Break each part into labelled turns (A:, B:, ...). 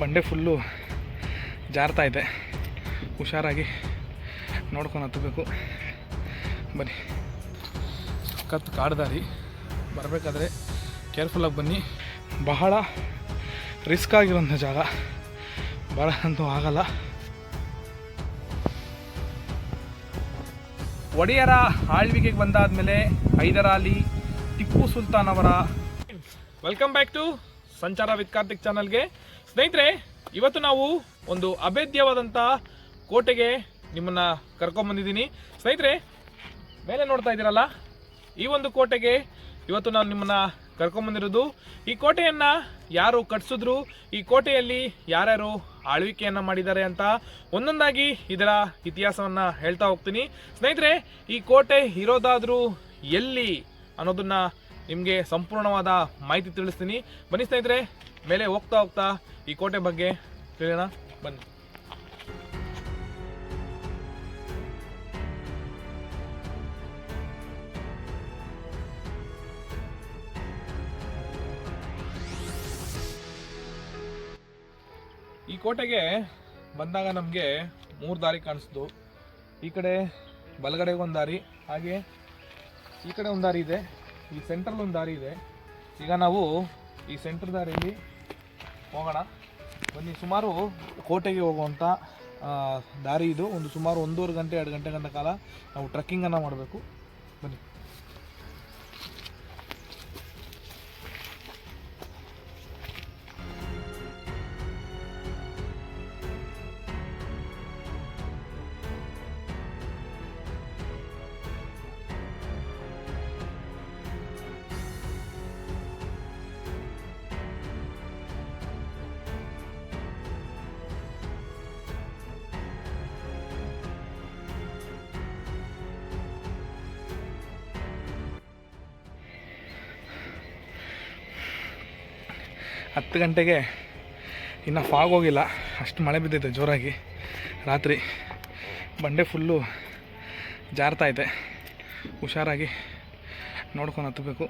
A: ಬಂಡೆ ಫುಲ್ಲು ಜಾರ್ತಾ ಇದೆ. ಹುಷಾರಾಗಿ ನೋಡ್ಕೊಂಡು ಹತ್ತಬೇಕು. ಬನ್ನಿ. ಕತ್ತು ಕಾಡ್ದಾರಿ. ಬರಬೇಕಾದ್ರೆ ಕೇರ್ಫುಲ್ಲಾಗಿ ಬನ್ನಿ. ಬಹಳ ರಿಸ್ಕ್ ಆಗಿರೋಂಥ ಜಾಗ. ಭಾಳ ಅಂತೂ ಆಗಲ್ಲ. ಒಡೆಯರ ಆಳ್ವಿಕೆಗೆ ಬಂದಾದಮೇಲೆ ಹೈದರಾಲಿ ಟಿಪ್ಪು ಸುಲ್ತಾನ್ ಅವರ. Welcome back to Sanchara with Karthik ಚಾನಲ್ಗೆ ಸ್ನೇಹಿತರೆ, ಇವತ್ತು ನಾವು ಒಂದು ಅಭೇದ್ಯವಾದಂಥ ಕೋಟೆಗೆ ನಿಮ್ಮನ್ನ ಕರ್ಕೊಂಬಂದಿದ್ದೀನಿ ಸ್ನೇಹಿತರೆ, ಮೇಲೆ ನೋಡ್ತಾ ಇದ್ದೀರಲ್ಲ, ಈ ಒಂದು ಕೋಟೆಗೆ ಇವತ್ತು ನಾನು ನಿಮ್ಮನ್ನ ಕರ್ಕೊಂಬಂದಿರೋದು ಈ ಕೋಟೆಯನ್ನ ಯಾರು ಕಟ್ಸಿದ್ರು, ಈ ಕೋಟೆಯಲ್ಲಿ ಯಾರ್ಯಾರು ಆಳ್ವಿಕೆಯನ್ನ ಮಾಡಿದ್ದಾರೆ ಅಂತ ಒಂದೊಂದಾಗಿ ಇದರ ಇತಿಹಾಸವನ್ನ ಹೇಳ್ತಾ ಹೋಗ್ತೀನಿ. ಸ್ನೇಹಿತರೆ, ಈ ಕೋಟೆ ಇರೋದಾದರೂ ಎಲ್ಲಿ ಅನ್ನೋದನ್ನ ನಿಮಗೆ ಸಂಪೂರ್ಣವಾದ ಮಾಹಿತಿ ತಿಳಿಸ್ತೀನಿ. ಬನ್ನಿ ಸ್ನೇಹಿತರೆ, ಮೇಲೆ ಹೋಗ್ತಾ ಹೋಗ್ತಾ ಈ ಕೋಟೆ ಬಗ್ಗೆ ತಿಳಿಯೋಣ? ಬನ್ನಿ. ಈ ಕೋಟೆಗೆ ಬಂದಾಗ ನಮಗೆ ಮೂರು ದಾರಿ ಕಾಣಿಸ್ತು ಈ ಕಡೆ ಬಲಗಡೆಗೆ ಒಂದು ದಾರಿ, ಹಾಗೆ ಈ ಕಡೆ ಒಂದು ದಾರಿ ಇದೆ. ಈ ಸೆಂಟ್ರಲ್ಲಿ ಒಂದು ದಾರಿ ಇದೆ. ಈಗ ನಾವು ಈ ಸೆಂಟ್ರ್ ದಾರಿಯಲ್ಲಿ ಹೋಗೋಣ. ಬನ್ನಿ, ಸುಮಾರು ಕೋಟೆಗೆ ಹೋಗುವಂಥ ದಾರಿ ಇದು. ಒಂದು ಸುಮಾರು ಒಂದೂವರೆ ಗಂಟೆ, ಎರಡು ಗಂಟೆ ಗಂಟೆ ಕಾಲ ನಾವು ಟ್ರೆಕ್ಕಿಂಗನ್ನು ಮಾಡಬೇಕು. ಬನ್ನಿ. ಗಂಟೆಗೆ ಇನ್ನೂ ಫಾಗ್ ಹೋಗಿಲ್ಲ. ಅಷ್ಟು ಮಳೆ ಬಿದ್ದಿದೆ ಜೋರಾಗಿ. ರಾತ್ರಿ ಬಂಡೆ ಫುಲ್ಲು ಜಾರ್ತಾ ಇದೆ. ಹುಷಾರಾಗಿ ನೋಡ್ಕೊಂಡು ಹತ್ತಬೇಕು.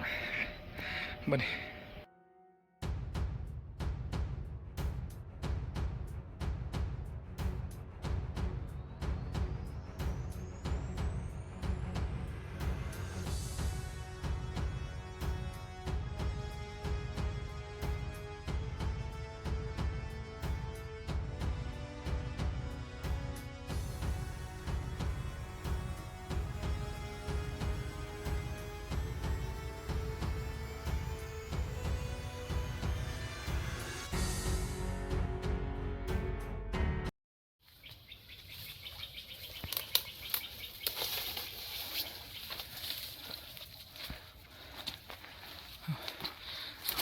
A: ಬನ್ನಿ.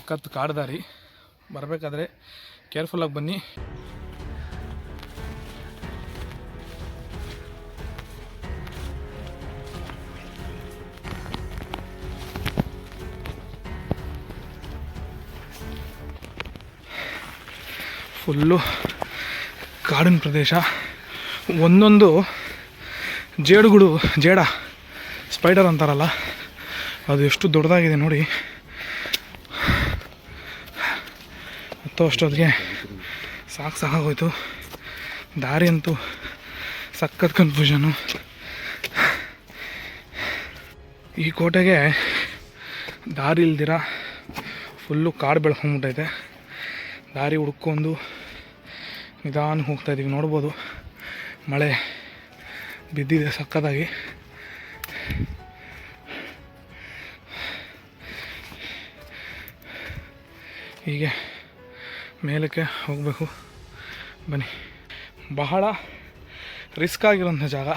A: ಸಖತ್ ಕಾಡ್ದಾರಿ. ಬರಬೇಕಾದ್ರೆ ಕೇರ್ಫುಲ್ಲಾಗಿ ಬನ್ನಿ. ಫುಲ್ಲು ಕಾಡಿನ ಪ್ರದೇಶ. ಒಂದೊಂದು ಜೇಡುಗಳು ಜೇಡ ಸ್ಪೈಡರ್ ಅಂತಾರಲ್ಲ, ಅದು ಎಷ್ಟು ದೊಡ್ಡದಾಗಿದೆ ನೋಡಿ. ಅಷ್ಟೊತ್ತಿಗೆ ಸಾಕು ಸಾಕಾಗೋಯ್ತು. ದಾರಿ ಅಂತೂ ಸಖತ್ ಕನ್ಫ್ಯೂಷನು ಈ ಕೋಟೆಗೆ ದಾರಿ ಇಲ್ದಿರ ಫುಲ್ಲು ಕಾಡು ಬೆಳ್ಕೊಂಬಿಟ್ಟೈತೆ ದಾರಿ ಹುಡ್ಕೊಂಡು ನಿಧಾನ ಹೋಗ್ತಾ ಇದ್ದೀವಿ ನೋಡ್ಬೋದು ಮಳೆ ಬಿದ್ದಿದೆ ಸಕ್ಕತ್ತಾಗಿ ಹೀಗೆ ಮೇಲಕ್ಕೆ ಹೋಗಬೇಕು. ಬನ್ನಿ. ಬಹಳ ರಿಸ್ಕ್ ಆಗಿರೋಂಥ ಜಾಗ.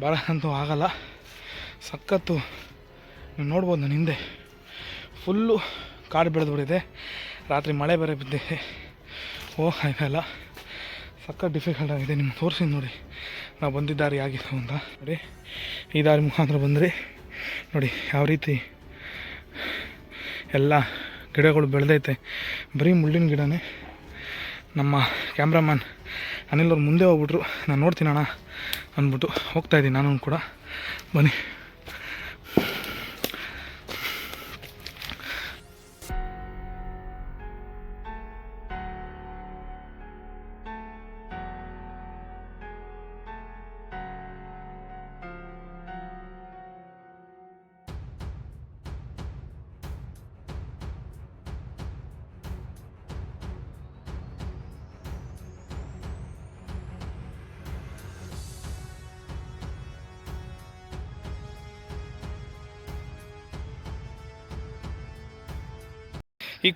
A: ಬರೋಕ್ಕಂತೂ ಆಗಲ್ಲ. ಸಖತ್ತು ನೀವು ನೋಡ್ಬೋದು ನನ್ನ ಹಿಂದೆ ಫುಲ್ಲು ಕಾಡು ಬೆಳೆದ್ಬಿಟ್ಟಿದೆ. ರಾತ್ರಿ ಮಳೆ ಬೇರೆ ಬಿದ್ದಿದೆ. ಆಯ್ತಲ್ಲ ಸಖತ್ ಡಿಫಿಕಲ್ಟ್ ಆಗಿದೆ. ನಿಮ್ಗೆ ತೋರಿಸಿ ನೋಡಿ. ನಾವು ಬಂದಿದ್ದ ದಾರಿ ಆಗಿತ್ತು ಅಂತ. ನೋಡಿ. ಈ ದಾರಿ ಮುಖಾಂತರ ಬಂದರೆ. ನೋಡಿ, ಯಾವ ರೀತಿ ಎಲ್ಲ ಗಿಡಗಳು ಬೆಳೆದೈತೆ. ಬರೀ ಮುಳ್ಳಿನ ಗಿಡನೇ. ನಮ್ಮ ಕ್ಯಾಮ್ರಾಮನ್ ಅನಿಲ್ ಅವ್ರು ಮುಂದೆ ಹೋಗ್ಬಿಟ್ರು. ನಾನು ನೋಡ್ತೀನಣ್ಣ ಅಂದ್ಬಿಟ್ಟು ಹೋಗ್ತಾಯಿದ್ದೀನಿ ನಾನು ಕೂಡ. ಬನ್ನಿ.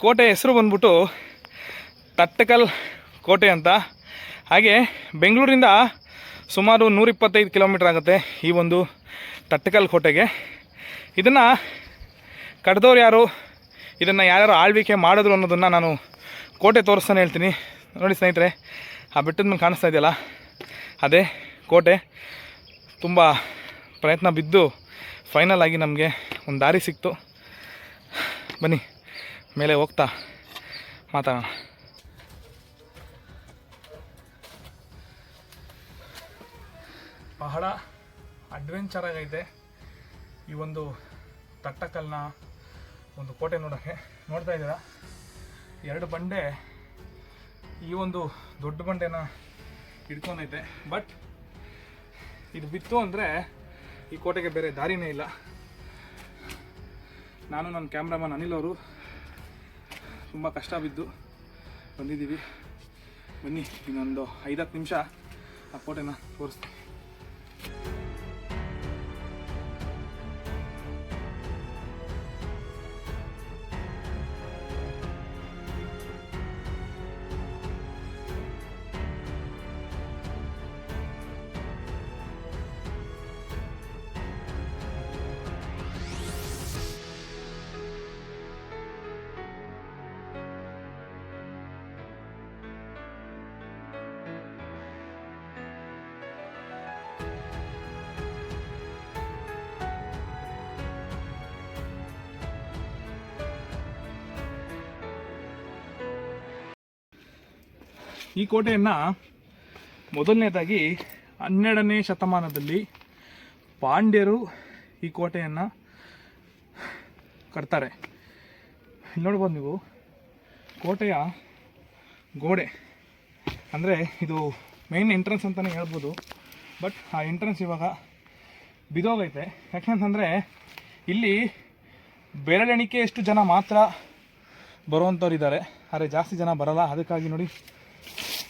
A: ಕೋಟೆ ಹೆಸರು ಬಂದ್ಬಿಟ್ಟು ತಟ್ಟಕಲ್ ಕೋಟೆ ಅಂತ. ಹಾಗೆ ಬೆಂಗಳೂರಿಂದ ಸುಮಾರು ನೂರಿಪ್ಪತ್ತೈದು ಕಿಲೋಮೀಟ್ರ್ ಆಗುತ್ತೆ ಈ ಒಂದು ತಟ್ಟಕಲ್ ಕೋಟೆಗೆ. ಇದನ್ನು ಕಡ್ದವ್ರು ಯಾರು, ಇದನ್ನು ಯಾರ್ಯಾರು ಆಳ್ವಿಕೆ ಮಾಡಿದ್ರು ಅನ್ನೋದನ್ನು ನಾನು ಕೋಟೆ ತೋರಿಸ್ತಾನೆ ಹೇಳ್ತೀನಿ. ನೋಡಿ ಸ್ನೇಹಿತರೆ, ಆ ಬೆಟ್ಟದ ಮೇಲೆ ಕಾಣಿಸ್ತಾ ಇದೆಯಲ್ಲ? ಅದೇ ಕೋಟೆ. ತುಂಬ ಪ್ರಯತ್ನ ಬಿದ್ದು ಫೈನಲ್ ಆಗಿ ನಮಗೆ ಒಂದು ದಾರಿ ಸಿಕ್ತು. ಬನ್ನಿ. ಮೇಲೆ ಹೋಗ್ತಾ ಮಾತಾಡೋಣ. ಬಹಳ ಅಡ್ವೆಂಚರ್ ಆಗೈತೆ ಈ ಒಂದು ತಟ್ಟಕಲ್ನ ಒಂದು ಕೋಟೆ ನೋಡೋಕ್ಕೆ. ನೋಡ್ತಾ ಇದ್ದೀರಾ? ಎರಡು ಬಂಡೆ ಈ ಒಂದು ದೊಡ್ಡ ಬಂಡೆನ ಹಿಡ್ಕೊಂಡೈತೆ. ಬಟ್ ಇದು ಬಿತ್ತು ಅಂದರೆ ಈ ಕೋಟೆಗೆ ಬೇರೆ ದಾರಿನೇ ಇಲ್ಲ. ನಾನು ನನ್ನ ಕ್ಯಾಮ್ರಾಮನ್ ಅನಿಲ್ ಅವರು. ತುಂಬ ಕಷ್ಟ ಬಿದ್ದು ಬಂದಿದ್ದೀವಿ. ಬನ್ನಿ ಇನ್ನೊಂದು ಐದತ್ತು ನಿಮಿಷ ಆ ಫೋಟೋನ ತೋರಿಸ್ತೀನಿ. ಈ ಕೋಟೆಯನ್ನು ಮೊದಲನೇದಾಗಿ ಹನ್ನೆರಡನೇ ಶತಮಾನದಲ್ಲಿ ಪಾಂಡ್ಯರು ಈ ಕೋಟೆಯನ್ನು ಕಟ್ತಾರೆ. ಇಲ್ಲಿ ನೋಡ್ಬೋದು ನೀವು, ಕೋಟೆಯ ಗೋಡೆ. ಅಂದರೆ ಇದು ಮೇನ್ ಎಂಟ್ರೆನ್ಸ್ ಅಂತಲೇ ಹೇಳ್ಬೋದು. ಬಟ್ ಆ ಎಂಟ್ರೆನ್ಸ್ ಇವಾಗ ಬಿದೋಗೈತೆ. ಯಾಕೆಂತಂದರೆ ಇಲ್ಲಿ ಬೆರಳೆಣಿಕೆಯಷ್ಟು ಜನ ಮಾತ್ರ ಬರುವಂಥವ್ರು ಇದ್ದಾರೆ ಆದರೆ ಜಾಸ್ತಿ ಜನ ಬರಲ್ಲ. ಅದಕ್ಕಾಗಿ ನೋಡಿ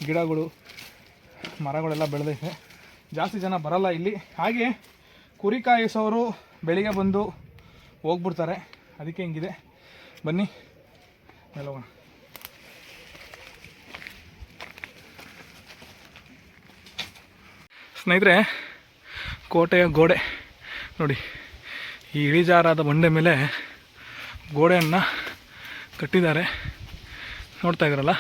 A: ಗಿಡಗಳು, ಮರಗಳೆಲ್ಲ ಬೆಳೆದೈತೆ. ಜಾಸ್ತಿ ಜನ ಬರಲ್ಲ ಇಲ್ಲಿ. ಹಾಗೆ ಕುರಿ ಕಾಯಿಸೋರು ಬೆಳಿಗ್ಗೆ ಬಂದು ಹೋಗ್ಬಿಡ್ತಾರೆ. ಅದಕ್ಕೆ ಹಿಂಗಿದೆ. ಬನ್ನಿ. ಮೇಲೆ ಸ್ನೇಹಿತರೆ, ಕೋಟೆಯ ಗೋಡೆ. ನೋಡಿ, ಈ ಇಳಿಜಾರಾದ ಬಂಡೆ ಮೇಲೆ ಗೋಡೆಯನ್ನು ಕಟ್ಟಿದ್ದಾರೆ. ನೋಡ್ತಾ ಇದ್ದೀರಲ್ಲ?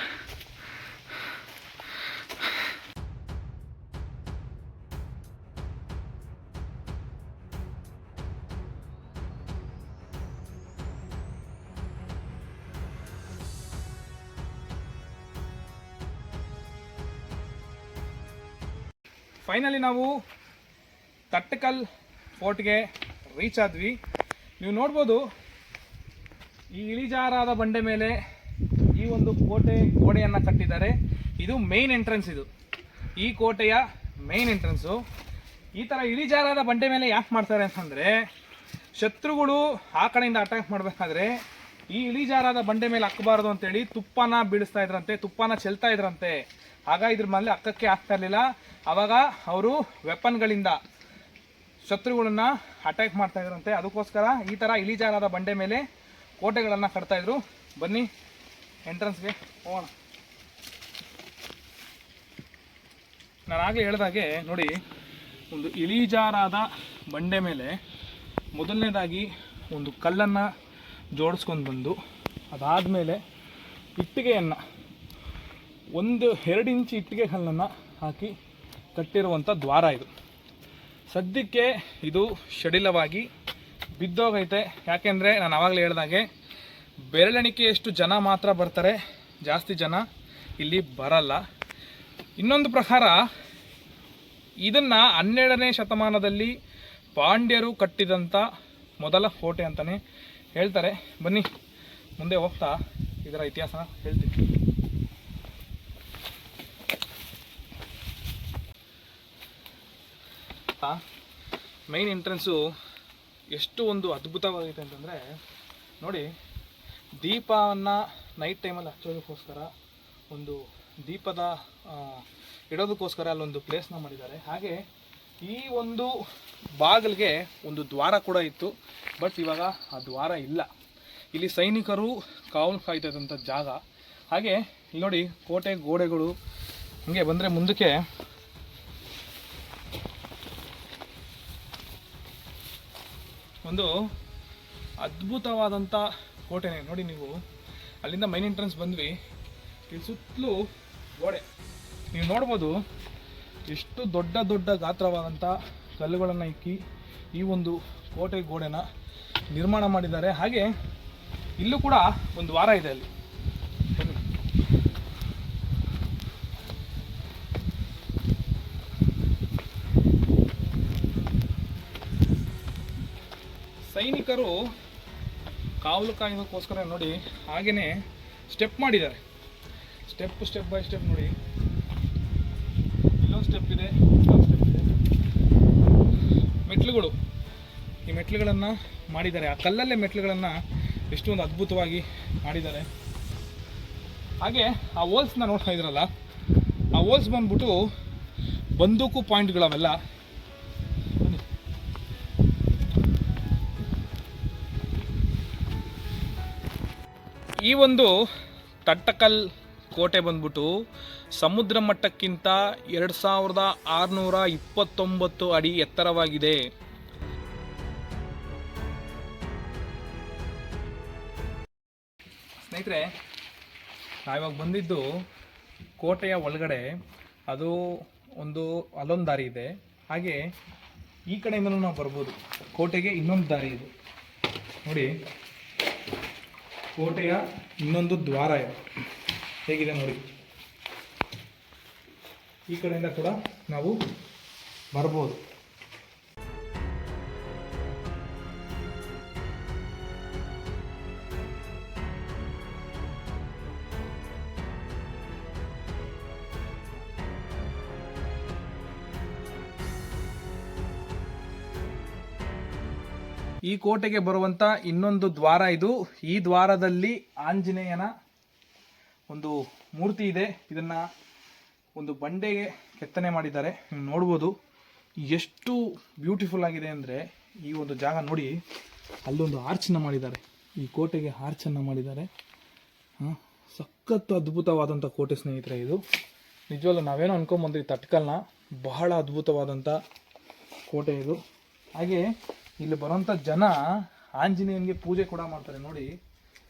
A: ನಾವು ತಟ್ಟಕಲ್ ಫೋರ್ಟ್ಗೆ ರೀಚ್ ಆದ್ವಿ. ನೀವು ನೋಡ್ಬೋದು, ಈ ಇಳಿಜಾರಾದ ಬಂಡೆ ಮೇಲೆ ಈ ಒಂದು ಕೋಟೆ, ಗೋಡೆಯನ್ನು ಕಟ್ಟಿದ್ದಾರೆ. ಇದು ಮೇನ್ ಎಂಟ್ರೆನ್ಸ್ ಇದು. ಈ ಕೋಟೆಯ ಮೇನ್ ಎಂಟ್ರೆನ್ಸು ಈ ಥರ ಇಳಿಜಾರಾದ ಬಂಡೆ ಮೇಲೆ ಯಾಕೆ ಮಾಡ್ತಾರೆ ಅಂತಂದರೆ, ಶತ್ರುಗಳು ಆ ಕಡೆಯಿಂದ ಅಟ್ಯಾಕ್ ಮಾಡಬೇಕಾದ್ರೆ ಈ ಇಳಿಜಾರಾದ ಬಂಡೆ ಮೇಲೆ ಹಾಕಬಾರ್ದು ಅಂತೇಳಿ ತುಪ್ಪನ ಬೀಳಿಸ್ತಾ ಇದ್ರಂತೆ, ತುಪ್ಪನ ಚೆಲ್ತಾ ಇದ್ರಂತೆ. ಆಗ ಇದ್ರ ಮೇಲೆ ಅಕ್ಕಕ್ಕೆ ಆಗ್ತಾ ಇರಲಿಲ್ಲ. ಆವಾಗ ಅವರು ವೆಪನ್ಗಳಿಂದ ಶತ್ರುಗಳನ್ನ ಅಟ್ಯಾಕ್ ಮಾಡ್ತಾ ಇದ್ರಂತೆ. ಅದಕ್ಕೋಸ್ಕರ ಈ ಥರ ಇಳಿಜಾರಾದ ಬಂಡೆ ಮೇಲೆ ಕೋಟೆಗಳನ್ನು ಕಟ್ತಾ ಇದ್ರು. ಬನ್ನಿ ಎಂಟ್ರೆನ್ಸ್ಗೆ ಹೋಗೋಣ. ನಾನು ಆಗಲೇ ಹೇಳ್ದಾಗೆ ನೋಡಿ, ಒಂದು ಇಳಿಜಾರಾದ ಬಂಡೆ ಮೇಲೆ ಮೊದಲನೇದಾಗಿ ಒಂದು ಕಲ್ಲನ್ನು ಜೋಡಿಸ್ಕೊಂಡು ಬಂದು ಅದಾದಮೇಲೆ ಇಟ್ಟಿಗೆಯನ್ನು ಒಂದು ಎರಡು ಇಂಚು ಇಟ್ಟಿಗೆ ಕಲ್ಲನ್ನು ಹಾಕಿ ಕಟ್ಟಿರುವಂಥ ದ್ವಾರ ಇದು. ಸದ್ಯಕ್ಕೆ ಇದು ಶಡಿಲವಾಗಿ ಬಿದ್ದೋಗೈತೆ. ಯಾಕೆಂದರೆ ನಾನು ಆವಾಗಲೇ ಹೇಳ್ದಾಗೆ ಬೆರಳೆಣಿಕೆಯಷ್ಟು ಜನ ಮಾತ್ರ ಬರ್ತಾರೆ. ಜಾಸ್ತಿ ಜನ ಇಲ್ಲಿ ಬರಲ್ಲ. ಇನ್ನೊಂದು ಪ್ರಕಾರ ಇದನ್ನು ಹನ್ನೆರಡನೇ ಶತಮಾನದಲ್ಲಿ ಪಾಂಡ್ಯರು ಕಟ್ಟಿದಂಥ ಮೊದಲ ಕೋಟೆ ಅಂತಲೇ ಹೇಳ್ತಾರೆ. ಬನ್ನಿ, ಮುಂದೆ ಹೋಗ್ತಾ ಇದರ ಇತಿಹಾಸನ ಹೇಳ್ತೀನಿ. ಮೈನ್ ಎಂಟ್ರೆನ್ಸು ಎಷ್ಟು ಒಂದು ಅದ್ಭುತವಾಗೈತೆ ಅಂತಂದರೆ, ನೋಡಿ, ದೀಪವನ್ನು ನೈಟ್ ಟೈಮಲ್ಲಿ ಹಚ್ಚೋದಕ್ಕೋಸ್ಕರ ಒಂದು ದೀಪದ ಇಡೋದಕ್ಕೋಸ್ಕರ ಅಲ್ಲೊಂದು ಪ್ಲೇಸ್ನ ಮಾಡಿದ್ದಾರೆ. ಹಾಗೆ ಈ ಒಂದು ಬಾಗಿಲಿಗೆ ಒಂದು ದ್ವಾರ ಕೂಡ ಇತ್ತು ಬಟ್ ಇವಾಗ ಆ ದ್ವಾರ ಇಲ್ಲ. ಇಲ್ಲಿ ಸೈನಿಕರು ಕಾವಲು ಕಾಯ್ತಾ ಜಾಗ. ಹಾಗೆ ಇಲ್ಲಿ ನೋಡಿ ಕೋಟೆ ಗೋಡೆಗಳು ಹಂಗೆ ಬಂದರೆ ಮುಂದಕ್ಕೆ ಒಂದು ಅದ್ಭುತವಾದಂಥ ಕೋಟೆನೇ. ನೋಡಿ ನೀವು, ಅಲ್ಲಿಂದ ಮೈನ್ ಎಂಟ್ರೆನ್ಸ್ ಬಂದ್ವಿ. ಇಲ್ಲಿ ಸುತ್ತಲೂ ಗೋಡೆ. ನೀವು ನೋಡ್ಬೋದು, ಎಷ್ಟು ದೊಡ್ಡ ದೊಡ್ಡ ಗಾತ್ರವಾದಂಥ ಕಲ್ಲುಗಳನ್ನು ಇಕ್ಕಿ ಈ ಒಂದು ಕೋಟೆ ಗೋಡೆನ ನಿರ್ಮಾಣ ಮಾಡಿದ್ದಾರೆ. ಹಾಗೆ ಇಲ್ಲೂ ಕೂಡ ಒಂದು ವಾರ ಇದೆ ಅಲ್ಲಿ. ಸೈನಿಕರು ಕಾವಲು ಕಾಯೋದಕ್ಕೋಸ್ಕರ ನೋಡಿ ಹಾಗೆಯೇ ಸ್ಟೆಪ್ ಮಾಡಿದ್ದಾರೆ. ಸ್ಟೆಪ್ ಸ್ಟೆಪ್ ಬೈ ಸ್ಟೆಪ್ ನೋಡಿ. ಇಲ್ಲೊಂದು ಸ್ಟೆಪ್ ಇದೆ ಮೆಟ್ಲುಗಳು ಈ ಮೆಟ್ಲುಗಳನ್ನು ಮಾಡಿದ್ದಾರೆ. ಆ ಕಲ್ಲಲ್ಲೇ ಮೆಟ್ಲುಗಳನ್ನು ಎಷ್ಟೊಂದು ಅದ್ಭುತವಾಗಿ ಮಾಡಿದ್ದಾರೆ. ಹಾಗೆ ಆ ಹೋಲ್ಸ್ನ ನೋಡ್ತಾ ಇದ್ರಲ್ಲ, ಆ ಹೋಲ್ಸ್ ಬಂದ್ಬಿಟ್ಟು ಬಂದೂಕು ಪಾಯಿಂಟ್ಗಳವೆಲ್ಲ. ಈ ಒಂದು ತಟ್ಟಕಲ್ ಕೋಟೆ ಬಂದ್ಬಿಟ್ಟು ಸಮುದ್ರ ಮಟ್ಟಕ್ಕಿಂತ ಎರಡು ಸಾವಿರದ ಆರುನೂರ ಇಪ್ಪತ್ತೊಂಬತ್ತು ಅಡಿ ಎತ್ತರವಾಗಿದೆ. ಸ್ನೇಹಿತರೆ, ನಾವಿವಾಗ ಬಂದಿದ್ದು ಕೋಟೆಯ ಒಳಗಡೆ. ಅದು ಒಂದು ಅಲ್ಲೊಂದು ದಾರಿ ಇದೆ. ಹಾಗೆ ಈ ಕಡೆಯಿಂದಲೂ ನಾವು ಬರ್ಬೋದು. ಕೋಟೆಗೆ ಇನ್ನೊಂದು ದಾರಿ ಇದೆ. ನೋಡಿ, ಕೋಟೆಯ ಇನ್ನೊಂದು ದ್ವಾರ ಇದೆ. ಹೇಗಿದೆ ನೋಡಿ. ಈ ಕಡೆಯಿಂದ ಕೂಡ ನಾವು ಬರ್ಬೋದು. ಕೋಟೆಗೆ ಬರುವಂತ ಇನ್ನೊಂದು ದ್ವಾರ ಇದು. ಈ ದ್ವಾರದಲ್ಲಿ ಆಂಜನೇಯನ ಒಂದು ಮೂರ್ತಿ ಇದೆ. ಇದನ್ನ ಒಂದು ಬಂಡೆಗೆ ಕೆತ್ತನೆ ಮಾಡಿದ್ದಾರೆ. ನೋಡ್ಬೋದು ಎಷ್ಟು ಬ್ಯೂಟಿಫುಲ್ ಆಗಿದೆ ಅಂದರೆ ಈ ಒಂದು ಜಾಗ ನೋಡಿ. ಅಲ್ಲೊಂದು ಆರ್ಚನ್ನ ಮಾಡಿದ್ದಾರೆ. ಈ ಕೋಟೆಗೆ ಆರ್ಚನ್ನು ಮಾಡಿದ್ದಾರೆ. ಹಾಂ ಸಖತ್ತು ಅದ್ಭುತವಾದಂಥ ಕೋಟೆ ಸ್ನೇಹಿತರೆ ಇದು. ನಿಜವಲ್ಲ ನಾವೇನೋ ಅನ್ಕೊಂಬಂದ್ರಿ ತಟ್ಕಲ್ನ. ಬಹಳ ಅದ್ಭುತವಾದಂಥ ಕೋಟೆ ಇದು. ಹಾಗೆ ಇಲ್ಲಿ ಬರೋಂಥ ಜನ ಆಂಜನೇಯನಿಗೆ ಪೂಜೆ ಕೂಡ ಮಾಡ್ತಾರೆ. ನೋಡಿ,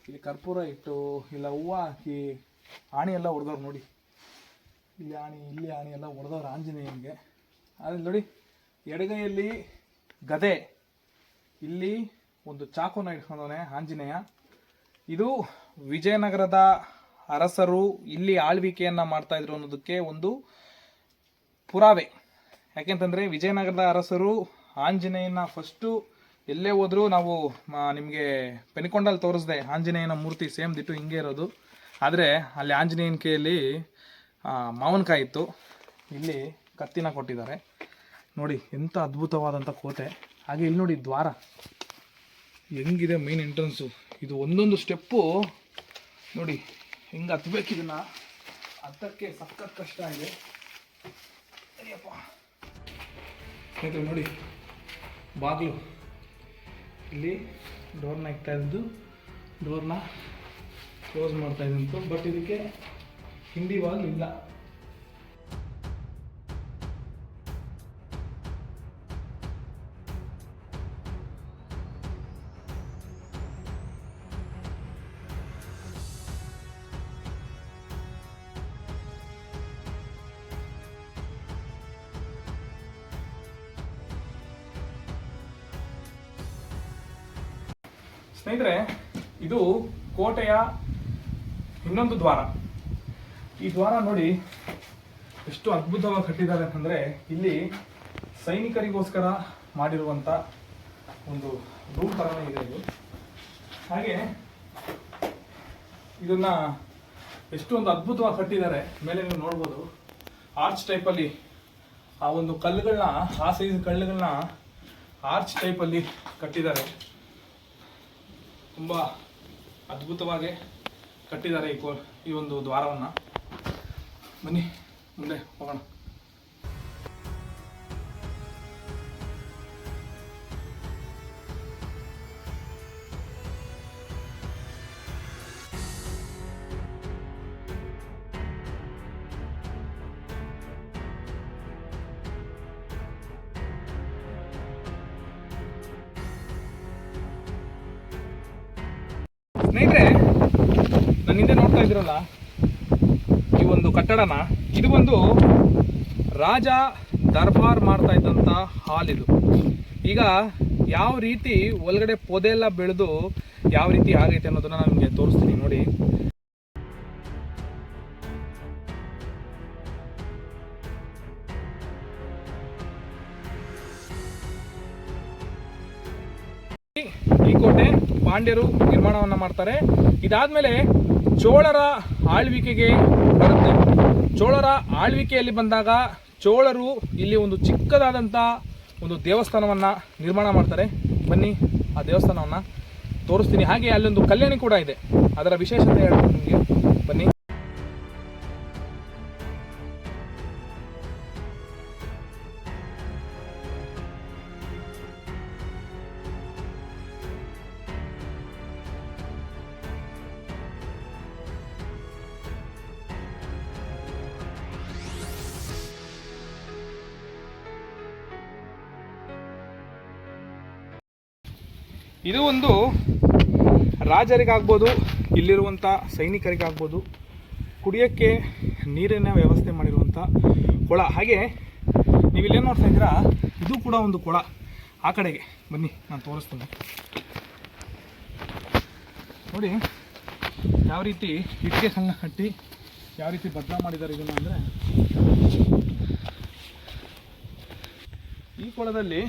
A: ಇಲ್ಲಿ ಕರ್ಪೂರ ಇಟ್ಟು, ಇಲ್ಲ ಹೂವು ಹಾಕಿ, ಆಣಿ ಎಲ್ಲ ಹೊಡೆದವ್ರು ನೋಡಿ. ಇಲ್ಲಿ ಆಣಿ ಇಲ್ಲಿ ಆಣಿ ಎಲ್ಲ ಹೊಡೆದವ್ರು ಆಂಜನೇಯನಿಗೆ. ಆದರೆ ನೋಡಿ, ಎಡಗೈಯಲ್ಲಿ ಗದೆ, ಇಲ್ಲಿ ಒಂದು ಚಾಕುನ ಇಟ್ಕೊಂಡವನೆ ಆಂಜನೇಯ. ಇದು ವಿಜಯನಗರದ ಅರಸರು ಇಲ್ಲಿ ಆಳ್ವಿಕೆಯನ್ನ ಮಾಡ್ತಾ ಇದ್ರು ಅನ್ನೋದಕ್ಕೆ ಒಂದು ಪುರಾವೆ. ಯಾಕೆಂತಂದ್ರೆ ವಿಜಯನಗರದ ಅರಸರು ಆಂಜನೇಯನ ಫಸ್ಟು ಎಲ್ಲೇ ಹೋದರೂ ನಾವು ನಿಮಗೆ ಪೆನಿಕೊಂಡಲ್ಲಿ ತೋರಿಸ್ದೆ ಆಂಜನೇಯನ ಮೂರ್ತಿ ಸೇಮ್ ದಿಟ್ಟು ಹಿಂಗೆ ಇರೋದು. ಆದರೆ ಅಲ್ಲಿ ಆಂಜನೇಯನ ಕೈಯಲ್ಲಿ ಮಾವಿನಕಾಯಿ ಇತ್ತು. ಇಲ್ಲಿ ಕತ್ತಿನ ಕೊಟ್ಟಿದ್ದಾರೆ. ನೋಡಿ ಎಂಥ ಅದ್ಭುತವಾದಂಥ ಕೋತೆ. ಹಾಗೆ ಇಲ್ಲಿ ನೋಡಿ ದ್ವಾರ. ಹೆಂಗಿದೆ ಮೈನ್ ಎಂಟ್ರೆನ್ಸು ಇದು ಒಂದೊಂದು ಸ್ಟೆಪ್ಪು ನೋಡಿ, ಹೆಂಗೆ ಹತ್ಬೇಕು ಇದನ್ನ. ಹತ್ತಕ್ಕೆ ಸಖತ್ ಕಷ್ಟ ಇದೆ. ಸರಿಯಪ್ಪ. ನೋಡಿ. ಬಾಗಿಲು. ಇಲ್ಲಿ ಡೋರ್ನ ಇಕ್ತಾ ಇದ್ದು ಡೋರ್ನ ಕ್ಲೋಸ್ ಮಾಡ್ತಾ ಇದ್ದಂತು ಬಟ್ ಇದಕ್ಕೆ ಹಿಂದಿ ಬಾಗಿಲು ಇಲ್ಲ. ಸ್ನೇಹಿತರೆ, ಇದು ಕೋಟೆಯ ಇನ್ನೊಂದು ದ್ವಾರ. ಈ ದ್ವಾರ ನೋಡಿ ಎಷ್ಟು ಅದ್ಭುತವಾಗಿ ಕಟ್ಟಿದ್ದಾರೆ ಅಂತಂದರೆ ಇಲ್ಲಿ ಸೈನಿಕರಿಗೋಸ್ಕರ ಮಾಡಿರುವಂತ ಒಂದು ರೂಮ್ ಥರನೇ ಇದೆ ಇದು. ಹಾಗೆ ಇದನ್ನ ಎಷ್ಟೊಂದು ಅದ್ಭುತವಾಗಿ ಕಟ್ಟಿದ್ದಾರೆ, ಮೇಲೆ ನೀವು ನೋಡ್ಬೋದು. ಆರ್ಚ್ ಟೈಪಲ್ಲಿ ಆ ಒಂದು ಕಲ್ಲುಗಳನ್ನ ಆ ಸೈಜ್ ಕಲ್ಲುಗಳನ್ನ ಆರ್ಚ್ ಟೈಪಲ್ಲಿ ಕಟ್ಟಿದ್ದಾರೆ. ತುಂಬ ಅದ್ಭುತವಾಗಿ ಕಟ್ಟಿದ್ದಾರೆ ಈ ಕೋ ಈ ಒಂದು ದ್ವಾರವನ್ನು. ಬನ್ನಿ ಮುಂದೆ ಹೋಗೋಣ. ಸ್ನೇಹಿತರೆ ನನ್ನ ಹಿಂದೆ ನೋಡ್ತಾ ಇದ್ದೀರಲ್ಲ? ಈ ಒಂದು ಕಟ್ಟಡನ, ಇದು ಒಂದು ರಾಜ ದರ್ಬಾರ್ ಮಾಡ್ತಾ ಇದ್ದಂಥ ಹಾಲ್ ಇದು. ಈಗ ಯಾವ ರೀತಿ ಒಳಗಡೆ ಪೊದೆ ಎಲ್ಲ ಬೆಳೆದು ಯಾವ ರೀತಿ ಆಗೈತೆ ಅನ್ನೋದನ್ನ ನಾನು ನಿಮಗೆ ತೋರಿಸ್ತೀನಿ ನೋಡಿ. ಈ ಕೋಟೆ ಪಾಂಡ್ಯರು ನಿರ್ಮಾಣವನ್ನ ಮಾಡ್ತಾರೆ. ಇದಾದಮೇಲೆ ಚೋಳರ ಆಳ್ವಿಕೆಗೆ ಬರುತ್ತೆ. ಚೋಳರ ಆಳ್ವಿಕೆಯಲ್ಲಿ ಬಂದಾಗ ಚೋಳರು ಇಲ್ಲಿ ಒಂದು ಚಿಕ್ಕದಾದಂಥ ಒಂದು ದೇವಸ್ಥಾನವನ್ನ ನಿರ್ಮಾಣ ಮಾಡ್ತಾರೆ. ಬನ್ನಿ ಆ ದೇವಸ್ಥಾನವನ್ನ ತೋರಿಸ್ತೀನಿ. ಹಾಗೆ ಅಲ್ಲೊಂದು ಕಲ್ಯಾಣಿ ಕೂಡ ಇದೆ. ಅದರ ವಿಶೇಷತೆ ನಿಮಗೆ ಇದು ಒಂದು ರಾಜರಿಗಾಗ್ಬೋದು ಇಲ್ಲಿರುವಂಥ ಸೈನಿಕರಿಗಾಗ್ಬೋದು, ಕುಡಿಯೋಕ್ಕೆ ನೀರಿನ ವ್ಯವಸ್ಥೆ ಮಾಡಿರುವಂಥ ಕೊಳ. ಹಾಗೆ ನೀವು ಇಲ್ಲೇನು ನೋಡ್ತಾ ಇದ್ದೀರಾ? ಇದು ಕೂಡ ಒಂದು ಕೊಳ. ಆ ಕಡೆಗೆ. ಬನ್ನಿ, ನಾನು ತೋರಿಸ್ತೀನಿ. ನೋಡಿ, ಯಾವ ರೀತಿ ಇಟ್ಟಿಗೆ ಸಣ್ಣ ಕಟ್ಟಿ ಯಾವ ರೀತಿ ಭದ್ರ ಮಾಡಿದ್ದಾರೆ ಇದನ್ನು ಅಂದರೆ, ಈ ಕೊಳದಲ್ಲಿ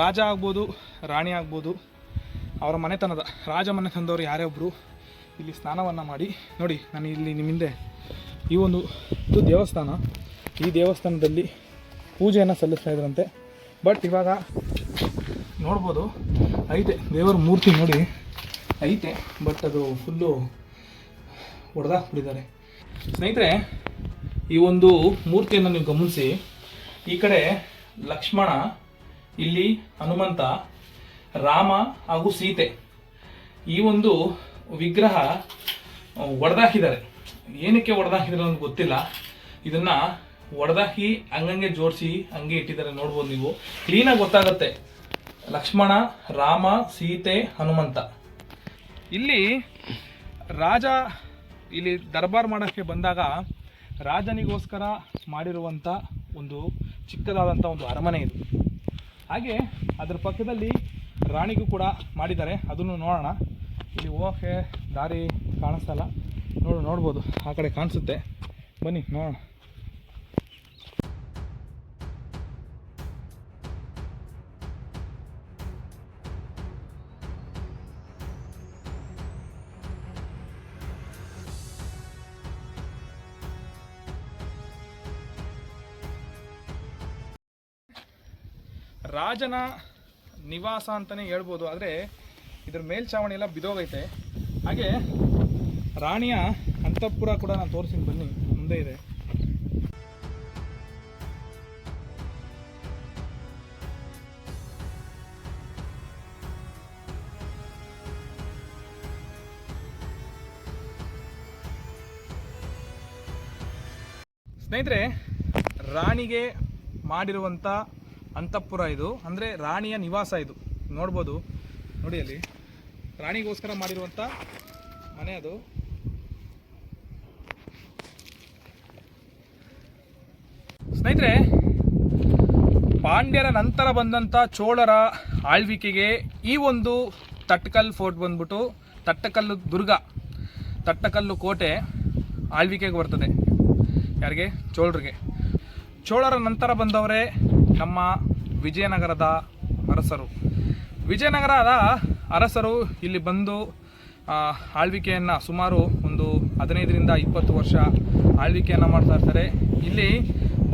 A: ರಾಜ ಆಗ್ಬೋದು ರಾಣಿ ಆಗ್ಬೋದು. ಅವರ ಮನೆತನದ ರಾಜ ಮನೆತನದವರು ಯಾರೇ ಒಬ್ಬರು ಇಲ್ಲಿ ಸ್ನಾನವನ್ನು ಮಾಡಿ, ನೋಡಿ ನಾನು ಇಲ್ಲಿ ನಿಮ್ಮ ಹಿಂದೆ ಈ ಒಂದು ಇದು ದೇವಸ್ಥಾನ. ಈ ದೇವಸ್ಥಾನದಲ್ಲಿ ಪೂಜೆಯನ್ನು ಸಲ್ಲಿಸ್ತಾ ಇದ್ರಂತೆ. ಬಟ್ ಇವಾಗ ನೋಡ್ಬೋದು, ಐತೆ. ದೇವರ ಮೂರ್ತಿ ನೋಡಿ. ಐತೆ ಬಟ್ ಅದು ಫುಲ್ಲು ಹೊಡೆದಾಕ್ಬಿಟ್ಟಿದ್ದಾರೆ ಸ್ನೇಹಿತರೆ, ಈ ಒಂದು ಮೂರ್ತಿಯನ್ನು ನೀವು ಗಮನಿಸಿ. ಈ ಕಡೆ ಲಕ್ಷ್ಮಣ, ಇಲ್ಲಿ ಹನುಮಂತ ರಾಮ ಹಾಗೂ ಸೀತೆ. ಈ ಒಂದು ವಿಗ್ರಹ ಒಡೆದಾಕಿದ್ದಾರೆ ಏನಕ್ಕೆ ಒಡೆದಾಕಿದ್ದಾರೆ ಅಂತ ಗೊತ್ತಿಲ್ಲ. ಇದನ್ನ ಒಡೆದಾಕಿ ಹಂಗಂಗೆ ಜೋಡಿಸಿ ಹಂಗೆ ಇಟ್ಟಿದ್ದಾರೆ ನೋಡ್ಬೋದು ನೀವು. ಕ್ಲೀನಾಗಿ ಗೊತ್ತಾಗುತ್ತೆ. ಲಕ್ಷ್ಮಣ, ರಾಮ, ಸೀತೆ, ಹನುಮಂತ. ಇಲ್ಲಿ ರಾಜ ಇಲ್ಲಿ ದರ್ಬಾರ್ ಮಾಡೋಕ್ಕೆ ಬಂದಾಗ ರಾಜನಿಗೋಸ್ಕರ ಮಾಡಿರುವಂಥ ಒಂದು ಚಿಕ್ಕದಾದಂಥ ಒಂದು ಅರಮನೆ ಇದು. ಹಾಗೆ ಅದರ ಪಕ್ಕದಲ್ಲಿ ರಾಣಿಗೂ ಕೂಡ ಮಾಡಿದ್ದಾರೆ. ಅದನ್ನು ನೋಡೋಣ. ಇಲ್ಲಿ ಹೋಗೋಕ್ಕೆ ದಾರಿ ಕಾಣಿಸ್ತಲ್ಲ ನೋಡು, ನೋಡ್ಬೋದು. ಆ ಕಡೆ ಕಾಣಿಸುತ್ತೆ. ಬನ್ನಿ, ನೋಡೋಣ. ರಾಜನ ನಿವಾಸ ಅಂತಲೇ ಹೇಳ್ಬೋದು, ಆದರೆ ಇದ್ರ ಮೇಲ್ಛಾವಣಿ ಎಲ್ಲ ಬಿದೋಗೈತೆ. ಹಾಗೆ ರಾಣಿಯ ಅಂತಃಪುರ ಕೂಡ ನಾನು ತೋರಿಸಿ ಬನ್ನಿ, ಮುಂದೆ ಇದೆ. ಸ್ನೇಹಿತರೆ, ರಾಣಿಗೆ ಮಾಡಿರುವಂಥ ಅಂತಃಪುರ ಇದು. ಅಂದರೆ ರಾಣಿಯ ನಿವಾಸ ಇದು. ನೋಡ್ಬೋದು. ನೋಡಿ ಅಲ್ಲಿ. ರಾಣಿಗೋಸ್ಕರ ಮಾಡಿರುವಂಥ ಮನೆ ಅದು. ಸ್ನೇಹಿತರೆ, ಪಾಂಡ್ಯರ ನಂತರ ಬಂದಂಥ ಚೋಳರ ಆಳ್ವಿಕೆಗೆ ಈ ಒಂದು ತಟ್ಟಕಲ್ ಫೋರ್ಟ್ ಬಂದ್ಬಿಟ್ಟು ತಟ್ಟಕಲ್ಲು ದುರ್ಗ, ತಟ್ಟಕಲ್ಲು ಕೋಟೆ ಆಳ್ವಿಕೆಗೆ ಬರ್ತದೆ. ಯಾರಿಗೆ? ಚೋಳರಿಗೆ. ಚೋಳರ ನಂತರ ಬಂದವರೇ ನಮ್ಮ ವಿಜಯನಗರದ ಅರಸರು. ವಿಜಯನಗರದ ಅರಸರು ಇಲ್ಲಿ ಬಂದು ಆಳ್ವಿಕೆಯನ್ನು ಸುಮಾರು ಒಂದು ಹದಿನೈದರಿಂದ ಇಪ್ಪತ್ತು ವರ್ಷ ಆಳ್ವಿಕೆಯನ್ನು ಮಾಡ್ತಾ ಇರ್ತಾರೆ. ಇಲ್ಲಿ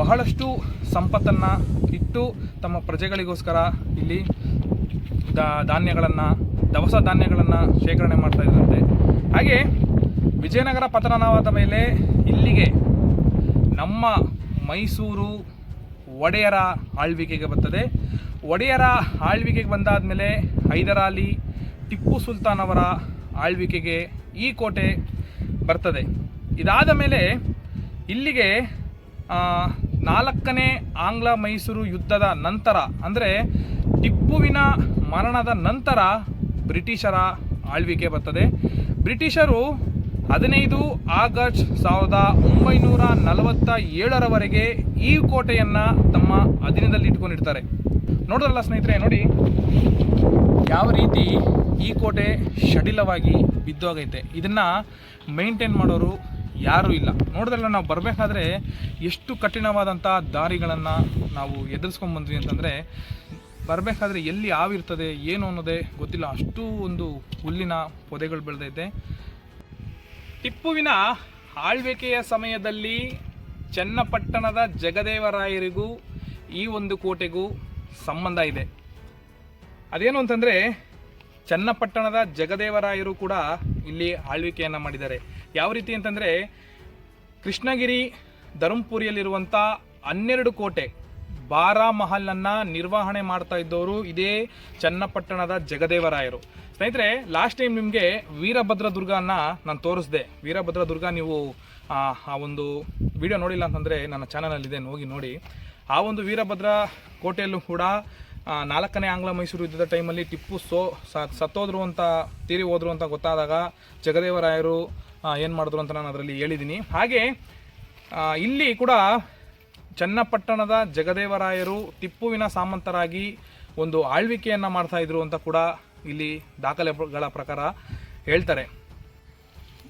A: ಬಹಳಷ್ಟು ಸಂಪತ್ತನ್ನು ಇಟ್ಟು ತಮ್ಮ ಪ್ರಜೆಗಳಿಗೋಸ್ಕರ ಇಲ್ಲಿ ಧಾನ್ಯಗಳನ್ನು, ದವಸ ಧಾನ್ಯಗಳನ್ನು ಶೇಖರಣೆ ಮಾಡ್ತಾ ಇದ್ದಂತೆ ಹಾಗೆ ವಿಜಯನಗರ ಪತನವಾದ ಮೇಲೆ ಇಲ್ಲಿಗೆ ನಮ್ಮ ಮೈಸೂರು ಒಡೆಯರ ಆಳ್ವಿಕೆಗೆ ಬರ್ತದೆ. ಒಡೆಯರ ಆಳ್ವಿಕೆಗೆ ಬಂದಾದ ಮೇಲೆ ಹೈದರಾಲಿ ಟಿಪ್ಪು ಸುಲ್ತಾನ್ ಅವರ ಆಳ್ವಿಕೆಗೆ ಈ ಕೋಟೆ ಬರ್ತದೆ. ಇದಾದ ಮೇಲೆ ಇಲ್ಲಿಗೆ ನಾಲ್ಕನೇ ಆಂಗ್ಲ ಮೈಸೂರು ಯುದ್ಧದ ನಂತರ, ಅಂದರೆ ಟಿಪ್ಪುವಿನ ಮರಣದ ನಂತರ ಬ್ರಿಟಿಷರ ಆಳ್ವಿಕೆ ಬರ್ತದೆ. ಬ್ರಿಟಿಷರು ಹದಿನೈದು ಆಗಸ್ಟ್ ಸಾವಿರದ ಒಂಬೈನೂರ ನಲವತ್ತ ಏಳರವರೆಗೆ ಈ ಕೋಟೆಯನ್ನು ತಮ್ಮ ಅಧೀನದಲ್ಲಿ ಇಟ್ಕೊಂಡಿರ್ತಾರೆ. ನೋಡಿದ್ರಲ್ಲ ಸ್ನೇಹಿತರೆ, ನೋಡಿ. ಯಾವ ರೀತಿ ಈ ಕೋಟೆ ಶಡಿಲವಾಗಿ ಬಿದ್ದೋಗೈತೆ. ಇದನ್ನು ಮೇಂಟೈನ್ ಮಾಡೋರು ಯಾರೂ ಇಲ್ಲ. ನೋಡಿದ್ರಲ್ಲ, ನಾವು ಬರಬೇಕಾದ್ರೆ ಎಷ್ಟು ಕಠಿಣವಾದಂಥ ದಾರಿಗಳನ್ನು ನಾವು ಎದುರಿಸ್ಕೊಂಡು ಬಂದ್ವಿ ಅಂತಂದರೆ, ಬರಬೇಕಾದ್ರೆ ಎಲ್ಲಿ ಆವಿರ್ತದೆ ಏನು ಅನ್ನೋದೇ ಗೊತ್ತಿಲ್ಲ. ಅಷ್ಟು ಒಂದು ಹುಲ್ಲಿನ ಪೊದೆಗಳು ಬೆಳೆದೈತೆ. ಟಿಪ್ಪುವಿನ ಆಳ್ವಿಕೆಯ ಸಮಯದಲ್ಲಿ ಚನ್ನಪಟ್ಟಣದ ಜಗದೇವರಾಯರಿಗೂ ಈ ಒಂದು ಕೋಟೆಗೂ ಸಂಬಂಧ ಇದೆ. ಅದೇನು ಅಂತಂದರೆ ಚನ್ನಪಟ್ಟಣದ ಜಗದೇವರಾಯರು ಕೂಡ ಇಲ್ಲಿ ಆಳ್ವಿಕೆಯನ್ನು ಮಾಡಿದ್ದಾರೆ. ಯಾವ ರೀತಿ ಅಂತಂದರೆ ಕೃಷ್ಣಗಿರಿ ಧರ್ಮಪುರಿಯಲ್ಲಿರುವಂಥ ಹನ್ನೆರಡು ಕೋಟೆ ಬಾರಾ ಮಹಲನ್ನು ನಿರ್ವಹಣೆ ಮಾಡ್ತಾ ಇದ್ದವರು ಇದೇ ಚನ್ನಪಟ್ಟಣದ ಜಗದೇವರಾಯರು. ಸ್ನೇಹಿತರೆ ಲಾಸ್ಟ್ ಟೈಮ್ ನಿಮಗೆ ವೀರಭದ್ರ ದುರ್ಗನ ನಾನು ತೋರಿಸ್ದೆ. ವೀರಭದ್ರ ದುರ್ಗ ನೀವು, ಆ ಒಂದು ವಿಡಿಯೋ ನೋಡಿಲ್ಲ ಅಂತಂದರೆ ನನ್ನ ಚಾನಲಲ್ಲಿದೆ ಹೋಗಿ ನೋಡಿ. ಆ ಒಂದು ವೀರಭದ್ರ ಕೋಟೆಯಲ್ಲೂ ಕೂಡ ನಾಲ್ಕನೇ ಆಂಗ್ಲ ಮೈಸೂರು ಯುದ್ಧದ ಟೈಮಲ್ಲಿ ಟಿಪ್ಪು ಸೋ ಸತ್ತೋದ್ರು ಅಂತ, ತೀರಿ ಹೋದ್ರು ಅಂತ ಗೊತ್ತಾದಾಗ ಜಗದೇವರಾಯರು ಏನು ಮಾಡಿದ್ರು ಅಂತ ನಾನು ಅದರಲ್ಲಿ ಹೇಳಿದ್ದೀನಿ. ಹಾಗೆ ಇಲ್ಲಿ ಕೂಡ ಚನ್ನಪಟ್ಟಣದ ಜಗದೇವರಾಯರು ಟಿಪ್ಪುವಿನ ಸಾಮಂತರಾಗಿ ಒಂದು ಆಳ್ವಿಕೆಯನ್ನು ಮಾಡ್ತಾ ಇದ್ರು ಅಂತ ಕೂಡ ಇಲ್ಲಿ ದಾಖಲೆಗಳ ಪ್ರಕಾರ ಹೇಳ್ತಾರೆ.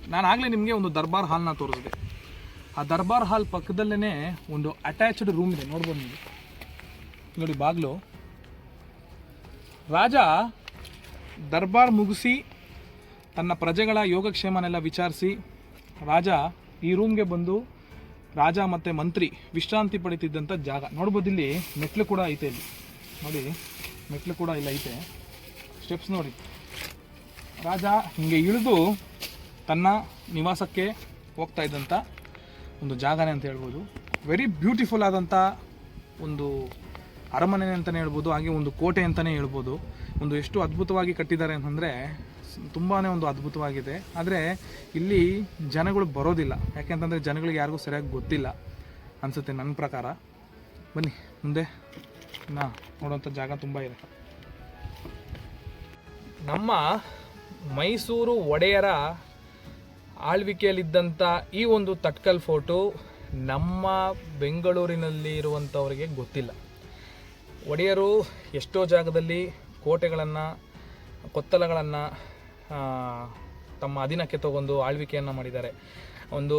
A: ನಾನು ಆಗಲೇ ನಿಮಗೆ ಒಂದು ದರ್ಬಾರ್ ಹಾಲ್ನ ತೋರಿಸಿದೆ. ಆ ದರ್ಬಾರ್ ಹಾಲ್ ಪಕ್ಕದಲ್ಲೇ ಒಂದು ಅಟ್ಯಾಚ್ಡ್ ರೂಮ್ ಇದೆ. ನೋಡ್ಬೋದು ನೀವು. ನೋಡಿ ಬಾಗಿಲು. ರಾಜ ದರ್ಬಾರ್ ಮುಗಿಸಿ ತನ್ನ ಪ್ರಜೆಗಳ ಯೋಗಕ್ಷೇಮನೆಲ್ಲ ವಿಚಾರಿಸಿ ರಾಜ ಈ ರೂಮ್ಗೆ ಬಂದು ರಾಜ ಮತ್ತು ಮಂತ್ರಿ ವಿಶ್ರಾಂತಿ ಪಡಿತಿದ್ದಂಥ ಜಾಗ. ನೋಡ್ಬೋದು ಇಲ್ಲಿ ಮೆಟ್ಲು ಕೂಡ ಐತೆ ಇಲ್ಲಿ. ನೋಡಿ, ಮೆಟ್ಲು ಕೂಡ ಇಲ್ಲ ಐತೆ. ಸ್ಟೆಪ್ಸ್ ನೋಡಿ. ರಾಜ ಹಿಂಗೆ ಇಳಿದು ತನ್ನ ನಿವಾಸಕ್ಕೆ ಹೋಗ್ತಾ ಇದ್ದಂಥ ಒಂದು ಜಾಗನೇ ಅಂತ ಹೇಳ್ಬೋದು. ವೆರಿ ಬ್ಯೂಟಿಫುಲ್ ಆದಂಥ ಒಂದು ಅರಮನೆ ಅಂತಲೇ ಹೇಳ್ಬೋದು, ಹಾಗೆ ಒಂದು ಕೋಟೆ ಅಂತಲೇ ಹೇಳ್ಬೋದು. ಒಂದು ಎಷ್ಟು ಅದ್ಭುತವಾಗಿ ಕಟ್ಟಿದ್ದಾರೆ ಅಂತಂದರೆ ತುಂಬಾ ಒಂದು ಅದ್ಭುತವಾಗಿದೆ. ಆದರೆ ಇಲ್ಲಿ ಜನಗಳು ಬರೋದಿಲ್ಲ. ಯಾಕೆಂತಂದರೆ ಜನಗಳಿಗೆ ಯಾರಿಗೂ ಸರಿಯಾಗಿ ಗೊತ್ತಿಲ್ಲ ಅನಿಸುತ್ತೆ ನನ್ನ ಪ್ರಕಾರ. ಬನ್ನಿ, ಮುಂದೆ ನಾ ನೋಡುವಂಥ ಜಾಗ ತುಂಬ ಇದೆ. ನಮ್ಮ ಮೈಸೂರು ಒಡೆಯರ ಆಳ್ವಿಕೆಯಲ್ಲಿದ್ದಂಥ ಈ ಒಂದು ತಟ್ಕಲ್ ಫೋಟೋ ನಮ್ಮ ಬೆಂಗಳೂರಿನಲ್ಲಿ ಇರುವಂಥವರಿಗೆ ಗೊತ್ತಿಲ್ಲ. ಒಡೆಯರು ಎಷ್ಟೋ ಜಾಗದಲ್ಲಿ ಕೋಟೆಗಳನ್ನು, ಕೊತ್ತಲಗಳನ್ನು ತಮ್ಮ ಅಧೀನಕ್ಕೆ ತಗೊಂಡು ಆಳ್ವಿಕೆಯನ್ನು ಮಾಡಿದ್ದಾರೆ. ಒಂದು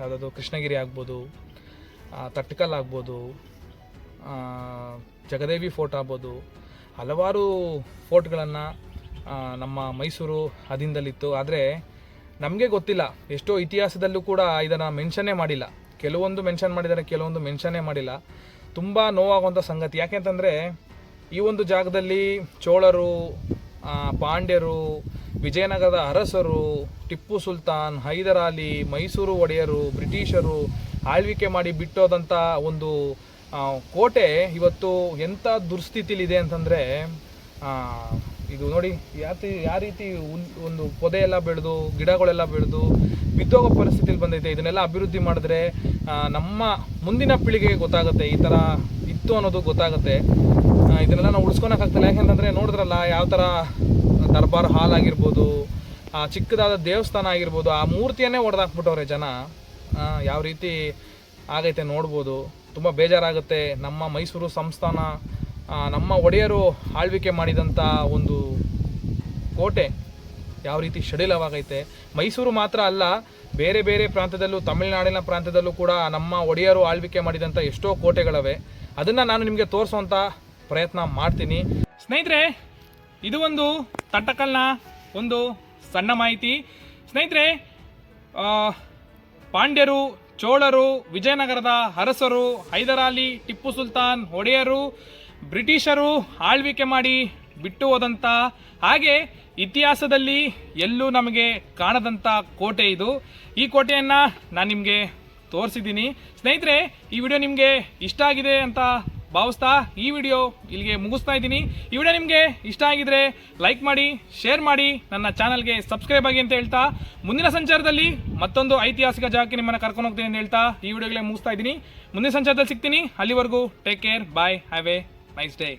A: ಯಾವುದಾದ್ರು ಕೃಷ್ಣಗಿರಿ ಆಗ್ಬೋದು ತಟ್ಕಲ್ ಆಗ್ಬೋದು ಜಗದೇವಿ ಫೋರ್ಟ್ ಆಗ್ಬೋದು, ಹಲವಾರು ಫೋರ್ಟ್ಗಳನ್ನು ನಮ್ಮ ಮೈಸೂರು ಅಧೀನದಲ್ಲಿತ್ತು. ಆದರೆ ನಮಗೆ ಗೊತ್ತಿಲ್ಲ, ಎಷ್ಟೋ ಇತಿಹಾಸದಲ್ಲೂ ಕೂಡ ಇದನ್ನು ಮೆನ್ಷನ್ನೇ ಮಾಡಿಲ್ಲ. ಕೆಲವೊಂದು ಮೆನ್ಷನ್ ಮಾಡಿದ್ದಾರೆ, ಕೆಲವೊಂದು ಮೆನ್ಷನ್ನೇ ಮಾಡಿಲ್ಲ. ತುಂಬ ನೋವಾಗುವಂಥ ಸಂಗತಿ. ಯಾಕೆಂತಂದರೆ ಈ ಒಂದು ಜಾಗದಲ್ಲಿ ಚೋಳರು ಪಾಂಡ್ಯರು, ವಿಜಯನಗರದ ಅರಸರು, ಟಿಪ್ಪು ಸುಲ್ತಾನ್ ಹೈದರಾಲಿ ಮೈಸೂರು ಒಡೆಯರು, ಬ್ರಿಟಿಷರು ಆಳ್ವಿಕೆ ಮಾಡಿ ಬಿಟ್ಟೋದಂಥ ಒಂದು ಕೋಟೆ ಇವತ್ತು ಎಂಥ ದುರ್ಸ್ಥಿತಿಲಿದೆ ಅಂತಂದರೆ ಇದು ನೋಡಿ ಯಾತಿ ಯಾವ ರೀತಿ ಒಂದು ಪೊದೆ ಎಲ್ಲ ಬೆಳೆದು, ಗಿಡಗಳೆಲ್ಲ ಬೆಳೆದು, ಬಿದ್ದೋಗೋ ಪರಿಸ್ಥಿತಿಲಿ ಬಂದೈತೆ. ಇದನ್ನೆಲ್ಲ ಅಭಿವೃದ್ಧಿ ಮಾಡಿದ್ರೆ ನಮ್ಮ ಮುಂದಿನ ಪೀಳಿಗೆಗೆ ಗೊತ್ತಾಗುತ್ತೆ, ಈ ಥರ ಇತ್ತು ಅನ್ನೋದು ಗೊತ್ತಾಗುತ್ತೆ. ಇದನ್ನೆಲ್ಲ ನಾವು ಉಳಿಸ್ಕೊಳಕ್ಕಾಗ್ತಿಲ್ಲ ಯಾಕೆಂತಂದರೆ ನೋಡಿದ್ರಲ್ಲ, ಯಾವ ಥರ ದರ್ಬಾರ್ ಹಾಲ್ ಆಗಿರ್ಬೋದು ಚಿಕ್ಕದಾದ ದೇವಸ್ಥಾನ ಆಗಿರ್ಬೋದು, ಆ ಮೂರ್ತಿಯನ್ನೇ ಹೊಡೆದಾಕ್ಬಿಟ್ಟವ್ರೆ ಜನ. ಯಾವ ರೀತಿ ಆಗೈತೆ ನೋಡ್ಬೋದು. ತುಂಬ ಬೇಜಾರಾಗುತ್ತೆ. ನಮ್ಮ ಮೈಸೂರು ಸಂಸ್ಥಾನ ನಮ್ಮ ಒಡೆಯರು ಆಳ್ವಿಕೆ ಮಾಡಿದಂಥ ಒಂದು ಕೋಟೆ ಯಾವ ರೀತಿ ಶಡಿಲವಾಗೈತೆ. ಮೈಸೂರು ಮಾತ್ರ ಅಲ್ಲ, ಬೇರೆ ಬೇರೆ ಪ್ರಾಂತ್ಯದಲ್ಲೂ, ತಮಿಳುನಾಡಿನ ಪ್ರಾಂತ್ಯದಲ್ಲೂ ಕೂಡ ನಮ್ಮ ಒಡೆಯರು ಆಳ್ವಿಕೆ ಮಾಡಿದಂಥ ಎಷ್ಟೋ ಕೋಟೆಗಳವೆ. ಅದನ್ನು ನಾನು ನಿಮಗೆ ತೋರಿಸುವಂಥ ಪ್ರಯತ್ನ ಮಾಡ್ತೀನಿ. ಸ್ನೇಹಿತರೆ, ಇದು ಒಂದು ತಟ್ಟಕಲ್ನ ಒಂದು ಸಣ್ಣ ಮಾಹಿತಿ. ಸ್ನೇಹಿತರೆ ಪಾಂಡ್ಯರು, ಚೋಳರು, ವಿಜಯನಗರದ ಅರಸರು, ಹೈದರಾಲಿ, ಟಿಪ್ಪು ಸುಲ್ತಾನ್, ಒಡೆಯರು, ಬ್ರಿಟಿಷರು ಆಳ್ವಿಕೆ ಮಾಡಿ ಬಿಟ್ಟು ಹೋದಂಥ ಹಾಗೆ ಇತಿಹಾಸದಲ್ಲಿ ಎಲ್ಲೂ ನಮಗೆ ಕಾಣದಂಥ ಕೋಟೆ ಇದು. ಈ ಕೋಟೆಯನ್ನು ನಾನು ನಿಮಗೆ ತೋರಿಸಿದ್ದೀನಿ. ಸ್ನೇಹಿತರೆ, ಈ ವಿಡಿಯೋ ನಿಮಗೆ ಇಷ್ಟ ಆಗಿದೆ ಅಂತ ಭಾವಿಸ್ತಾ ಈ ವಿಡಿಯೋ ಇಲ್ಲಿಗೆ ಮುಗಿಸ್ತಾ ಇದ್ದೀನಿ. ಈ ವಿಡಿಯೋ ನಿಮಗೆ ಇಷ್ಟ ಆಗಿದ್ರೆ ಲೈಕ್ ಮಾಡಿ, ಶೇರ್ ಮಾಡಿ, ನನ್ನ ಚಾನಲ್ಗೆ ಸಬ್ಸ್ಕ್ರೈಬ್ ಆಗಿ ಅಂತ ಹೇಳ್ತಾ. ಮುಂದಿನ ಸಂಚಾರದಲ್ಲಿ ಮತ್ತೊಂದು ಐತಿಹಾಸಿಕ ಜಾಗಕ್ಕೆ ನಿಮ್ಮನ್ನು ಕರ್ಕೊಂಡು ಹೋಗ್ತೀನಿ ಅಂತ ಹೇಳ್ತಾ ಈ ವಿಡಿಯೋಗಳೇ ಮುಗಿಸ್ತಾ ಇದ್ದೀನಿ. ಮುಂದಿನ ಸಂಚಾರದಲ್ಲಿ ಸಿಗ್ತೀನಿ. ಅಲ್ಲಿವರೆಗೂ take care bye have a nice day